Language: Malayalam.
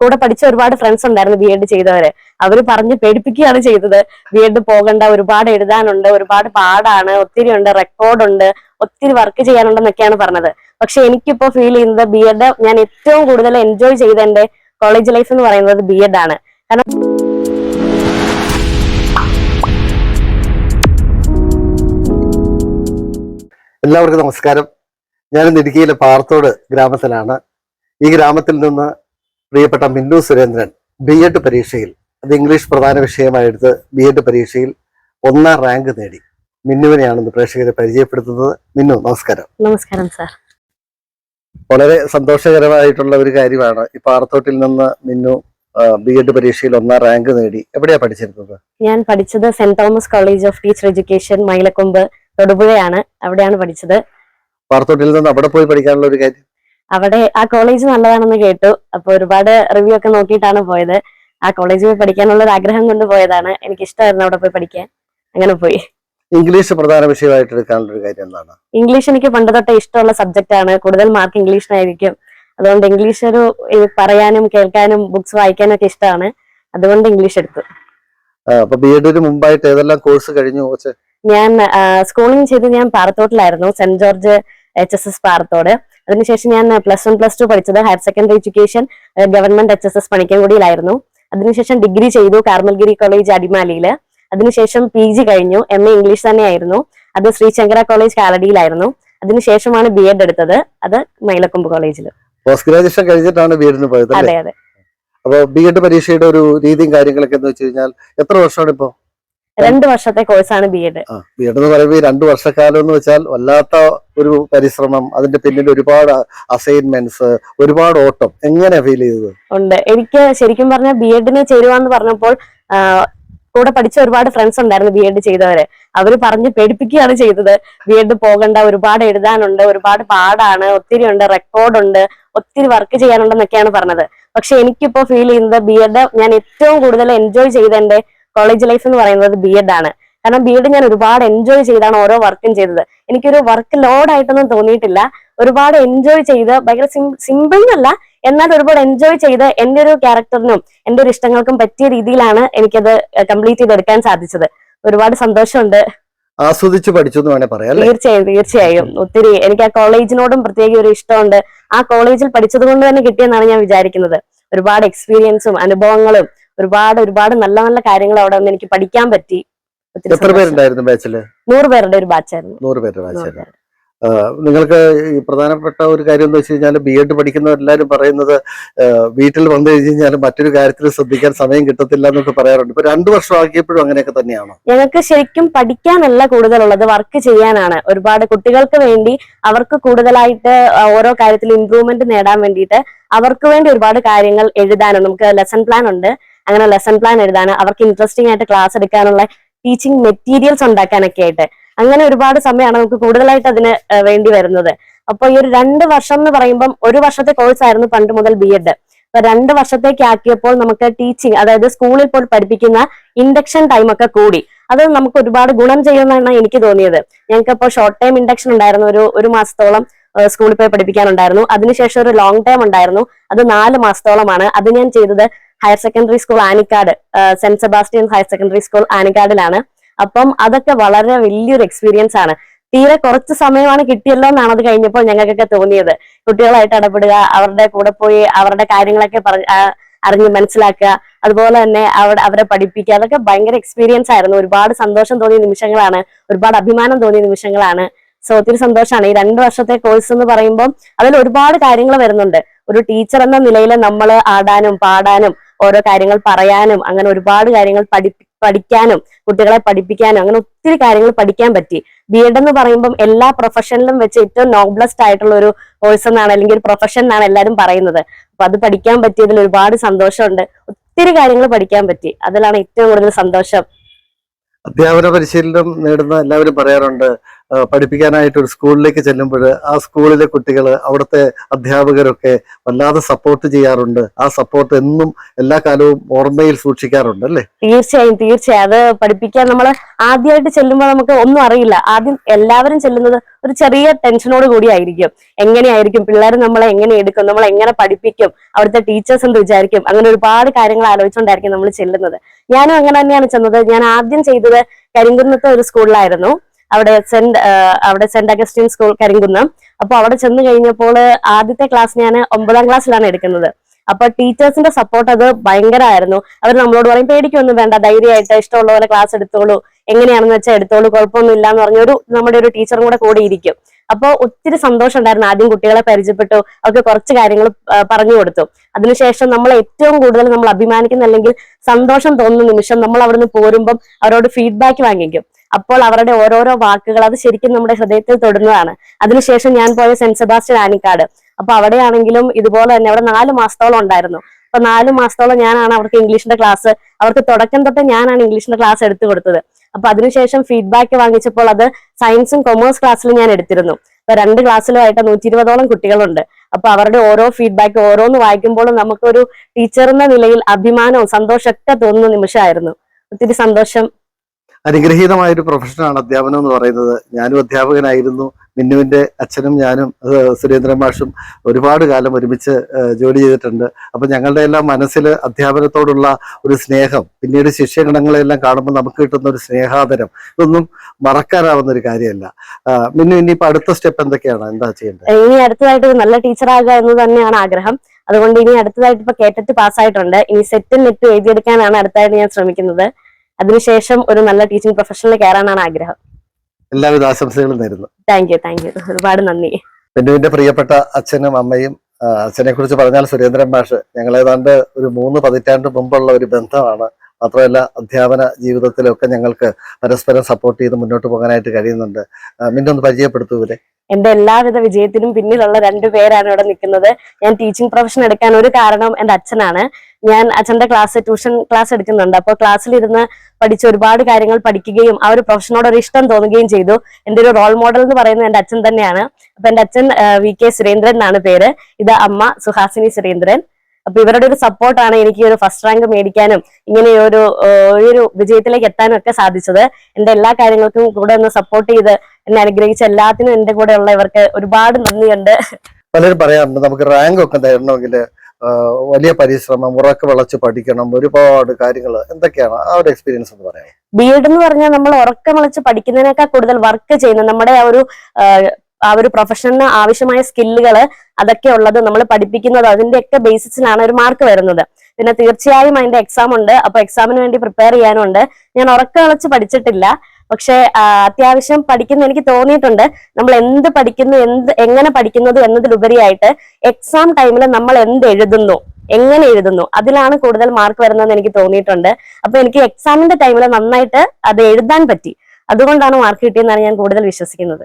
കൂടെ പഠിച്ച ഒരുപാട് ഫ്രണ്ട്സ് ഉണ്ടായിരുന്നു ബി എഡ് ചെയ്തവര്. അവർ പറഞ്ഞ് പേടിപ്പിക്കുകയാണ് ചെയ്തത്. ബി എഡ് പോകണ്ട ഒരുപാട് എഴുതാനുണ്ട് ഒരുപാട് പാടാണ് ഒത്തിരി ഉണ്ട് റെക്കോർഡുണ്ട് ഒത്തിരി വർക്ക് ചെയ്യാനുണ്ടെന്നൊക്കെയാണ് പറഞ്ഞത്. പക്ഷെ എനിക്കിപ്പോ ഫീൽ ചെയ്യുന്നത് ബി എഡ് ഞാൻ ഏറ്റവും കൂടുതൽ എൻജോയ് ചെയ്ത എന്റെ കോളേജ് ലൈഫ് എന്ന് പറയുന്നത് ബി എഡ് ആണ്. കാരണം എല്ലാവർക്കും നമസ്കാരം. ഞാൻ ഇടുക്കിയിലെ പാറത്തോട് ഗ്രാമത്തിലാണ്. ഈ ഗ്രാമത്തിൽ നിന്ന് പ്രിയപ്പെട്ട മിന്നു സുരേന്ദ്രൻ ബി എഡ് പരീക്ഷയിൽ അത് ഇംഗ്ലീഷ് പ്രധാന വിഷയമായെടുത്ത് ബി എഡ് പരീക്ഷയിൽ ഒന്നാം റാങ്ക് നേടി. മിന്നുവിനെയാണ് ഇന്ന് പ്രേക്ഷകരെ പരിചയപ്പെടുത്തുന്നത് മിന്നു നമസ്കാരം. നമസ്കാരം സാർ. വളരെ സന്തോഷകരമായിട്ടുള്ള ഒരു കാര്യമാണ് ഈ പാറത്തോട്ടിൽ നിന്ന് മിന്നു ബി എഡ് പരീക്ഷയിൽ ഒന്നാം റാങ്ക് നേടി. എവിടെയാ പഠിച്ചിരുന്നത്? ഞാൻ പഠിച്ചത് Saint Thomas college of teacher education Mylakkombu തൊടുപുഴയാണ് അവിടെയാണ് പഠിച്ചത്. പാർത്തോട്ടിൽ നിന്ന് അവിടെ പോയി പഠിക്കാനുള്ള ഒരു കാര്യം? അവിടെ ആ കോളേജ് നല്ലതാണെന്ന് കേട്ടു. അപ്പൊ ഒരുപാട് റിവ്യൂ ഒക്കെ നോക്കിയിട്ടാണ് പോയത്. ആ കോളേജിൽ പോയി പഠിക്കാനുള്ള ഒരു ആഗ്രഹം കൊണ്ട് പോയതാണ്. എനിക്ക് ഇഷ്ടമായിരുന്നു അവിടെ പോയി പഠിക്കാൻ. അങ്ങനെ പോയി. ഇംഗ്ലീഷ് പ്രധാന വിഷയമായിട്ട് എടുക്കാനുള്ള ഒരു കാര്യം എന്താണ്? ഇംഗ്ലീഷ് എനിക്ക് പണ്ട് തൊട്ടേ ഇഷ്ടമുള്ള സബ്ജക്റ്റ് ആണ്. കൂടുതൽ മാർക്ക് ഇംഗ്ലീഷിനായിരിക്കും അതുകൊണ്ട് ഇംഗ്ലീഷ് ഒരു പറയാനും കേൾക്കാനും ബുക്സ് വായിക്കാനും ഒക്കെ ഇഷ്ടമാണ്. അതുകൊണ്ട് ഇംഗ്ലീഷ് എടുത്തു. ആ, അപ്പൊ ബി എഡിന് മുമ്പായിട്ട് ഏതെല്ലാം കോഴ്സ് കഴിഞ്ഞു ഞാൻ സ്കൂളിംഗ് ചെയ്ത് ഞാൻ പാറത്തോട്ടിലായിരുന്നു. Saint George H S S Parathode. അതിനുശേഷം ഞാൻ പ്ലസ് വൺ പ്ലസ് ടു പഠിച്ചത് higher secondary education government H S S പണിക്കൻകുടിയിലായിരുന്നു. അതിനുശേഷം ഡിഗ്രി ചെയ്തു കാർമൽഗിരി കോളേജ് അടിമാലിയിൽ. അതിനുശേഷം പി ജി കഴിഞ്ഞു എം എ ഇംഗ്ലീഷ് തന്നെയായിരുന്നു. അത് ശ്രീശങ്കര കോളേജ് കാലടിയിലായിരുന്നു. അതിനുശേഷമാണ് ബി എഡ് എടുത്തത്. അത് മൈലക്കൊമ്പ് കോളേജിൽ പോസ്റ്റ് ഗ്രാജുവേഷൻ കഴിഞ്ഞിട്ടാണ് ബി എഡിന് പോയത് അതെ അതെ. അപ്പൊ ബി എഡ് പരീക്ഷയുടെ ഒരു രീതിയും കാര്യങ്ങളൊക്കെ എന്ന് വെച്ച് കഴിഞ്ഞാൽ എത്ര വർഷമാണ് ഇപ്പോ? രണ്ട് വർഷത്തെ കോഴ്സാണ് ബി എഡ് ബി എഡ് എന്ന് പറയുമ്പോൾ രണ്ട് വർഷക്കാലം എന്ന് വെച്ചാൽ വല്ലാത്ത ഒരു പരിശ്രമം അതിന്റെ പിന്നിൽ ഒരുപാട് അസൈൻമെന്റ്സ് ഒരുപാട് ഓട്ടം. എങ്ങനെ ഫീൽ ചെയ്തത്? ഉണ്ട്. എനിക്ക് ശരിക്കും പറഞ്ഞാൽ ബി എഡിന് ചേരുവാന്ന് പറഞ്ഞപ്പോൾ കൂടെ പഠിച്ച ഒരുപാട് ഫ്രണ്ട്സ് ഉണ്ടായിരുന്നു ബി എഡ് ചെയ്തവര്. അവർ പറഞ്ഞ് പേടിപ്പിക്കുകയാണ് ചെയ്തത്. ബി എഡ് പോകണ്ട ഒരുപാട് എഴുതാനുണ്ട് ഒരുപാട് പാടാണ് ഒത്തിരി ഉണ്ട് റെക്കോർഡുണ്ട് ഒത്തിരി വർക്ക് ചെയ്യാനുണ്ടെന്നൊക്കെയാണ് പറഞ്ഞത്. പക്ഷെ എനിക്കിപ്പോ ഫീൽ ചെയ്യുന്നത് ബി എഡ് ഞാൻ ഏറ്റവും കൂടുതൽ എൻജോയ് ചെയ്ത എന്റെ കോളേജ് ലൈഫ് എന്ന് പറയുന്നത് ബി എഡ് ആണ്. കാരണം ബി എഡ് ഞാൻ ഒരുപാട് എൻജോയ് ചെയ്താണ് ഓരോ വർക്കും ചെയ്തത്. എനിക്കൊരു വർക്ക് ലോഡ് ആയിട്ടൊന്നും തോന്നിയിട്ടില്ല. ഒരുപാട് എൻജോയ് ചെയ്ത് ഭയങ്കര സിമ്പിൾ എന്നല്ല എന്നാൽ ഒരുപാട് എൻജോയ് ചെയ്ത് എന്റെ ഒരു ക്യാരക്ടറിനും എന്റെ ഒരു ഇഷ്ടങ്ങൾക്കും പറ്റിയ രീതിയിലാണ് എനിക്കത് കംപ്ലീറ്റ് ചെയ്തെടുക്കാൻ സാധിച്ചത്. ഒരുപാട് സന്തോഷമുണ്ട്. ആസ്വദിച്ച് പഠിച്ചു എന്ന് വേണേ പറയാം തീർച്ചയായും തീർച്ചയായും. ഒത്തിരി എനിക്ക് ആ കോളേജിനോടും പ്രത്യേക ഒരു ഇഷ്ടമുണ്ട്. ആ കോളേജിൽ പഠിച്ചത് കൊണ്ട് തന്നെ കിട്ടിയെന്നാണ് ഞാൻ വിചാരിക്കുന്നത്. ഒരുപാട് എക്സ്പീരിയൻസും അനുഭവങ്ങളും ഒരുപാട് ഒരുപാട് നല്ല നല്ല കാര്യങ്ങൾ അവിടെ നിന്ന് എനിക്ക് പഠിക്കാൻ പറ്റി. എത്ര. പേരുണ്ടായിരുന്നു ബാച്ചിൽ നൂറ് പേരുടെ ഒരു ബാച്ചായിരുന്നു നൂറ് പേരുടെ ബാച്ചായിരുന്നു നിങ്ങൾക്ക് പ്രധാനപ്പെട്ട ഒരു കാര്യം എന്ന് വെച്ച് കഴിഞ്ഞാൽ ബി എഡ് പഠിക്കുന്നവരെല്ലാരും പറയുന്നത് വീട്ടിൽ വന്നു കഴിഞ്ഞ് കഴിഞ്ഞാൽ മറ്റൊരു കാര്യത്തിൽ ശ്രദ്ധിക്കാൻ സമയം കിട്ടത്തില്ല എന്നൊക്കെ പറയാറുണ്ട്. ഇപ്പൊ രണ്ടു വർഷം ആക്കിയപ്പോഴും അങ്ങനെയൊക്കെ തന്നെയാണോ? ഞങ്ങൾക്ക് ശരിക്കും പഠിക്കാനല്ല കൂടുതലുള്ളത് വർക്ക് ചെയ്യാനാണ്. ഒരുപാട് കുട്ടികൾക്ക് വേണ്ടി അവർക്ക് കൂടുതലായിട്ട് ഓരോ കാര്യത്തിൽ ഇമ്പ്രൂവ്മെന്റ് നേടാൻ വേണ്ടിയിട്ട് അവർക്ക് വേണ്ടി ഒരുപാട് കാര്യങ്ങൾ എഴുതാനും നമുക്ക് ലെസൺ പ്ലാൻ ഉണ്ട്. അങ്ങനെ ലെസൺ പ്ലാൻ എഴുതാൻ അവർക്ക് ഇൻട്രസ്റ്റിംഗ് ആയിട്ട് ക്ലാസ് എടുക്കാനുള്ള ടീച്ചിങ് മെറ്റീരിയൽസ് ഉണ്ടാക്കാനൊക്കെ ആയിട്ട്. അങ്ങനെ ഒരുപാട് സമയമാണ് നമുക്ക് കൂടുതലായിട്ട് അതിന് വേണ്ടി വരുന്നത്. അപ്പൊ ഈ ഒരു രണ്ട് വർഷം എന്ന് പറയുമ്പം ഒരു വർഷത്തെ കോഴ്സ് ആയിരുന്നു പണ്ട് മുതൽ ബി എഡ് അപ്പൊ രണ്ട് വർഷത്തേക്ക് ആക്കിയപ്പോൾ നമുക്ക് ടീച്ചിങ് അതായത് സ്കൂളിൽ പോയി പഠിപ്പിക്കുന്ന ഇൻഡക്ഷൻ ടൈം ഒക്കെ കൂടി. അത് നമുക്ക് ഒരുപാട് ഗുണം ചെയ്യുമെന്നാണ് എനിക്ക് തോന്നിയത്. ഞങ്ങൾക്ക് ഇപ്പോൾ ഷോർട്ട് ടൈം ഇൻഡക്ഷൻ ഉണ്ടായിരുന്നു ഒരു ഒരു മാസത്തോളം. സ്കൂളിൽ പോയി പഠിപ്പിക്കാനുണ്ടായിരുന്നു. അതിനുശേഷം ഒരു ലോങ് ടൈം ഉണ്ടായിരുന്നു. അത് നാല് മാസത്തോളമാണ്. അത് ഞാൻ ചെയ്തത് higher secondary school Anikkad saint Sebastian higher secondary school ആനിക്കാടിലാണ്. അപ്പം അതൊക്കെ വളരെ വലിയൊരു എക്സ്പീരിയൻസ് ആണ്. തീരെ കുറച്ച് സമയമാണ് കിട്ടിയല്ലോ എന്നാണ് അത് കഴിഞ്ഞപ്പോൾ ഞങ്ങൾക്കൊക്കെ തോന്നിയത്. കുട്ടികളായിട്ട് ഇടപെടുക അവരുടെ കൂടെ പോയി അവരുടെ കാര്യങ്ങളൊക്കെ അറിഞ്ഞ് മനസ്സിലാക്കുക അതുപോലെ തന്നെ അവിടെ അവരെ പഠിപ്പിക്കുക. അതൊക്കെ ഭയങ്കര എക്സ്പീരിയൻസ് ആയിരുന്നു. ഒരുപാട് സന്തോഷം തോന്നിയ നിമിഷങ്ങളാണ്. ഒരുപാട് അഭിമാനം തോന്നിയ നിമിഷങ്ങളാണ്. സോ ഒത്തിരി സന്തോഷമാണ് ഈ രണ്ട് വർഷത്തെ കോഴ്സ് എന്ന് പറയുമ്പോൾ അതിൽ ഒരുപാട് കാര്യങ്ങൾ വരുന്നുണ്ട്. ഒരു ടീച്ചർ എന്ന നിലയിൽ നമ്മൾ ആടാനും പാടാനും ഓരോ കാര്യങ്ങൾ പറയാനും അങ്ങനെ ഒരുപാട് കാര്യങ്ങൾ പഠി പഠിക്കാനും കുട്ടികളെ പഠിപ്പിക്കാനും അങ്ങനെ ഒത്തിരി കാര്യങ്ങൾ പഠിക്കാൻ പറ്റി. ബി എഡ് എന്ന് പറയുമ്പോൾ എല്ലാ പ്രൊഫഷനിലും വെച്ച് ഏറ്റവും നോബ്ലസ്റ്റ് ആയിട്ടുള്ള ഒരു കോഴ്സ് എന്നാണ് അല്ലെങ്കിൽ ഒരു പ്രൊഫഷൻ എന്നാണ് എല്ലാവരും പറയുന്നത്. അപ്പൊ അത് പഠിക്കാൻ പറ്റിയതിൽ ഒരുപാട് സന്തോഷമുണ്ട്. ഒത്തിരി കാര്യങ്ങൾ പഠിക്കാൻ പറ്റി. അതിലാണ് ഏറ്റവും കൂടുതൽ സന്തോഷം. അധ്യാപന പരിശീലനം നേടുന്ന എല്ലാവരും പറയാറുണ്ട് പഠിപ്പിക്കാനായിട്ട് ഒരു സ്കൂളിലേക്ക് ചെല്ലുമ്പോൾ ആ സ്കൂളിലെ കുട്ടികൾ അവിടുത്തെ അധ്യാപകരൊക്കെ വല്ലാതെ സപ്പോർട്ട് ചെയ്യാറുണ്ട്. ആ സപ്പോർട്ട് എന്നും എല്ലാ കാലവും ഓർമ്മയിൽ സൂക്ഷിക്കാറുണ്ട് അല്ലേ? തീർച്ചയായും തീർച്ചയായും. അത് പഠിപ്പിക്കാൻ നമ്മൾ ആദ്യമായിട്ട് ചെല്ലുമ്പോൾ നമുക്ക് ഒന്നും അറിയില്ല. ആദ്യം എല്ലാവരും ചെല്ലുന്നത് ഒരു ചെറിയ ടെൻഷനോട് കൂടി കൂടിയായിരിക്കും എങ്ങനെയായിരിക്കും? പിള്ളേർ നമ്മളെ എങ്ങനെ എടുക്കും? നമ്മൾ എങ്ങനെ പഠിപ്പിക്കും? അവിടുത്തെ ടീച്ചേഴ്സ് എന്ത് വിചാരിക്കും? അങ്ങനെ ഒരുപാട് കാര്യങ്ങൾ ആലോചിച്ചുകൊണ്ടായിരിക്കും നമ്മൾ ചെല്ലുന്നത്. ഞാനും അങ്ങനെ തന്നെയാണ് ചെന്നത്. ഞാൻ ആദ്യം ചെയ്തത് കരിങ്കുന്നത്തെ ഒരു സ്കൂളിലായിരുന്നു. അവിടെ സെന്റ് അവിടെ സെന്റ് അഗസ്റ്റിൻ സ്കൂൾ കരിങ്കുന്നം. അപ്പൊ അവിടെ ചെന്ന് കഴിഞ്ഞപ്പോൾ ആദ്യത്തെ ക്ലാസ് ഞാൻ ഒമ്പതാം ക്ലാസ്സിലാണ് എടുക്കുന്നത്. അപ്പൊ ടീച്ചേഴ്സിന്റെ സപ്പോർട്ട് അത് ഭയങ്കരമായിരുന്നു അവർ നമ്മളോട് പറയും പേടിക്കൊന്നും വേണ്ട ധൈര്യമായിട്ട് ഇഷ്ടമുള്ള പോലെ ക്ലാസ് എടുത്തോളൂ. എങ്ങനെയാണെന്ന് വെച്ചാൽ എടുത്തോളൂ കുഴപ്പമൊന്നും ഇല്ല എന്ന് പറഞ്ഞ ഒരു നമ്മുടെ ഒരു ടീച്ചറും കൂടെ കൂടി ഇരിക്കും. അപ്പോൾ ഒത്തിരി സന്തോഷം ഉണ്ടായിരുന്നു. ആദ്യം കുട്ടികളെ പരിചയപ്പെട്ടു അവർക്ക് കുറച്ച് കാര്യങ്ങൾ പറഞ്ഞു കൊടുത്തു. അതിനുശേഷം നമ്മൾ ഏറ്റവും കൂടുതൽ നമ്മൾ അഭിമാനിക്കുന്ന അല്ലെങ്കിൽ സന്തോഷം തോന്നുന്ന നിമിഷം നമ്മൾ അവിടുന്ന് പോരുമ്പം അവരോട് ഫീഡ്ബാക്ക് വാങ്ങിക്കും. അപ്പോൾ അവരുടെ ഓരോരോ വാക്കുകൾ അത് ശരിക്കും നമ്മുടെ ഹൃദയത്തിൽ തൊടുന്നതാണ്. അതിനുശേഷം ഞാൻ പോയ സെന്റ് സെബാസ്റ്റ്യൻ ആനിക്കാട്. അപ്പൊ അവിടെയാണെങ്കിലും ഇതുപോലെ തന്നെ അവിടെ നാല് മാസത്തോളം ഉണ്ടായിരുന്നു. അപ്പൊ നാല് മാസത്തോളം ഞാനാണ് അവർക്ക് ഇംഗ്ലീഷിന്റെ ക്ലാസ് അവർക്ക് തുടക്കം തൊട്ട് ഞാനാണ് ഇംഗ്ലീഷിന്റെ ക്ലാസ് എടുത്തു കൊടുത്തത്. അപ്പൊ അതിനുശേഷം ഫീഡ്ബാക്ക് വാങ്ങിച്ചപ്പോൾ അത് സയൻസും കൊമേഴ്സ് ക്ലാസ്സിലും ഞാൻ എടുത്തിരുന്നു. അപ്പൊ രണ്ട് ക്ലാസ്സിലുമായിട്ട് നൂറ്റി ഇരുപതോളം കുട്ടികളുണ്ട്. അപ്പൊ അവരുടെ ഓരോ ഫീഡ്ബാക്ക് ഓരോന്ന് വായിക്കുമ്പോഴും നമുക്കൊരു ടീച്ചർ എന്ന നിലയിൽ അഭിമാനവും സന്തോഷമൊക്കെ തോന്നുന്ന നിമിഷമായിരുന്നു. ഒത്തിരി സന്തോഷം. അനുഗ്രഹീതമായ ഒരു പ്രൊഫഷനാണ് അധ്യാപനം എന്ന് പറയുന്നത്. ഞാനും അധ്യാപകനായിരുന്നു. മിന്നുവിന്റെ അച്ഛനും ഞാനും സുരേന്ദ്രൻ മാഷും ഒരുപാട് കാലം ഒരുമിച്ച് ജോലി ചെയ്തിട്ടുണ്ട്. അപ്പം ഞങ്ങളുടെ എല്ലാം മനസ്സിൽ അധ്യാപനത്തോടുള്ള ഒരു സ്നേഹം പിന്നീട് ശിഷ്യഗണങ്ങളെല്ലാം കാണുമ്പോൾ നമുക്ക് കിട്ടുന്ന ഒരു സ്നേഹാദരം ഇതൊന്നും മറക്കാനാവുന്ന ഒരു കാര്യമല്ല. മിന്നു ഇനിയിപ്പോൾ അടുത്ത സ്റ്റെപ്പ് എന്തൊക്കെയാണ്? എന്താ ചെയ്യേണ്ടത്? ഇനി അടുത്തതായിട്ട് നല്ല ടീച്ചറാകുക എന്ന് തന്നെയാണ് ആഗ്രഹം. അതുകൊണ്ട് ഇനി അടുത്തതായിട്ട് ഇപ്പൊ കേട്ടിട്ട് പാസ്സായിട്ടുണ്ട് ഇനി സെറ്റും നെറ്റും എഴുതിയെടുക്കാനാണ് അടുത്തായിട്ട് ഞാൻ ശ്രമിക്കുന്നത്. അതിനുശേഷം ഒരു നല്ല ടീച്ചിങ് പ്രൊഫഷനിൽ കയറാനാണ് ആഗ്രഹം. എല്ലാവിധ ആശംസകളും തരുന്നു താങ്ക് യു താങ്ക് യു ഒരുപാട് നന്ദി. ബിന്ദുവിന്റെ പ്രിയപ്പെട്ട അച്ഛനും അമ്മയും അച്ഛനെ കുറിച്ച് പറഞ്ഞാൽ സുരേന്ദ്രൻ മാഷ് ഞങ്ങൾ ഏതാണ്ട് ഒരു മൂന്ന് പതിറ്റാണ്ട് മുമ്പുള്ള ഒരു ബന്ധമാണ്. മാത്രമല്ല അധ്യാപന ജീവിതത്തിലൊക്കെ ഞങ്ങൾക്ക് പരസ്പരം സപ്പോർട്ട് ചെയ്ത് മുന്നോട്ട് പോകാനായിട്ട് കഴിയുന്നുണ്ട്. ആ, മിന്നു ഒന്ന് പരിചയപ്പെടുത്തൂ ഇവരെ എന്റെ എല്ലാവിധ വിജയത്തിനും പിന്നിലുള്ള രണ്ടു പേരാണ് ഇവിടെ നിൽക്കുന്നത്. ഞാൻ ടീച്ചിങ് പ്രൊഫഷൻ എടുക്കാൻ ഒരു കാരണം എന്റെ അച്ഛനാണ്. ഞാൻ അച്ഛന്റെ ക്ലാസ് ട്യൂഷൻ ക്ലാസ് എടുക്കുന്നുണ്ട്. അപ്പോൾ ക്ലാസ്സിലിരുന്ന് പഠിച്ച ഒരുപാട് കാര്യങ്ങൾ പഠിക്കുകയും ആ ഒരു പ്രൊഫഷനോട് ഒരു ഇഷ്ടം തോന്നുകയും ചെയ്തു. എന്റെ ഒരു റോൾ മോഡൽ എന്ന് പറയുന്നത് എന്റെ അച്ഛൻ തന്നെയാണ്. അപ്പൊ എന്റെ അച്ഛൻ വി കെ സുരേന്ദ്രൻ എന്നാണ് പേര്. ഇത് അമ്മ സുഹാസിനി സുരേന്ദ്രൻ. അപ്പൊ ഇവരുടെ ഒരു സപ്പോർട്ടാണ് എനിക്ക് ഒരു ഫസ്റ്റ് റാങ്ക് മേടിക്കാനും ഇങ്ങനെ ഒരു ഒരു വിജയത്തിലേക്ക് എത്താനും ഒക്കെ സാധിച്ചത്. എന്റെ എല്ലാ കാര്യങ്ങൾക്കും കൂടെ ഒന്ന് സപ്പോർട്ട് ചെയ്ത് എന്നെ അനുഗ്രഹിച്ച എല്ലാത്തിനും എന്റെ കൂടെ ഉള്ളവർക്ക് ഒരുപാട് നന്ദിയുണ്ട്. പലരും പറയാറുണ്ട് നമുക്ക് റാങ്ക് ഒക്കെ നേടണമെങ്കിൽ വലിയ പരിശ്രമം ഉറക്കെ വിളച്ച് പഠിക്കണം ഒരുപാട് കാര്യങ്ങൾ എന്തൊക്കെയാണ് ആ ഒരു എക്സ്പീരിയൻസ് എന്ന് പറയാം ബി എഡ് എന്ന് പറഞ്ഞാൽ നമ്മൾ ഉറക്കം വിളച്ച് പഠിക്കുന്നതിനേക്കാൾ കൂടുതൽ വർക്ക് ചെയ്യുന്ന നമ്മുടെ ആ ഒരു ആ, ഒരു പ്രൊഫഷന് ആവശ്യമായ സ്കില്ലുകൾ അതൊക്കെ ഉള്ളത് നമ്മൾ പഠിപ്പിക്കുന്നത്. അതിന്റെയൊക്കെ ബേസിസിലാണ് ഒരു മാർക്ക് വരുന്നത്. പിന്നെ തീർച്ചയായും അതിന്റെ എക്സാം ഉണ്ട്. അപ്പൊ എക്സാമിന് വേണ്ടി പ്രിപ്പയർ ചെയ്യാനുണ്ട്. ഞാൻ ഉറക്കം വിളച്ച് പഠിച്ചിട്ടില്ല. പക്ഷെ അത്യാവശ്യം പഠിക്കുന്ന എനിക്ക് തോന്നിയിട്ടുണ്ട്. നമ്മൾ എന്ത് പഠിക്കുന്നു എന്ത് എങ്ങനെ പഠിക്കുന്നത് എന്നതിലുപരിയായിട്ട് എക്സാം ടൈമിൽ നമ്മൾ എന്ത് എഴുതുന്നു എങ്ങനെ എഴുതുന്നു അതിലാണ് കൂടുതൽ മാർക്ക് വരുന്നതെന്ന് എനിക്ക് തോന്നിയിട്ടുണ്ട്. അപ്പൊ എനിക്ക് എക്സാമിന്റെ ടൈമിൽ നന്നായിട്ട് അത് എഴുതാൻ പറ്റി. അതുകൊണ്ടാണ് മാർക്ക് കിട്ടിയെന്നാണ് ഞാൻ കൂടുതൽ വിശ്വസിക്കുന്നത്.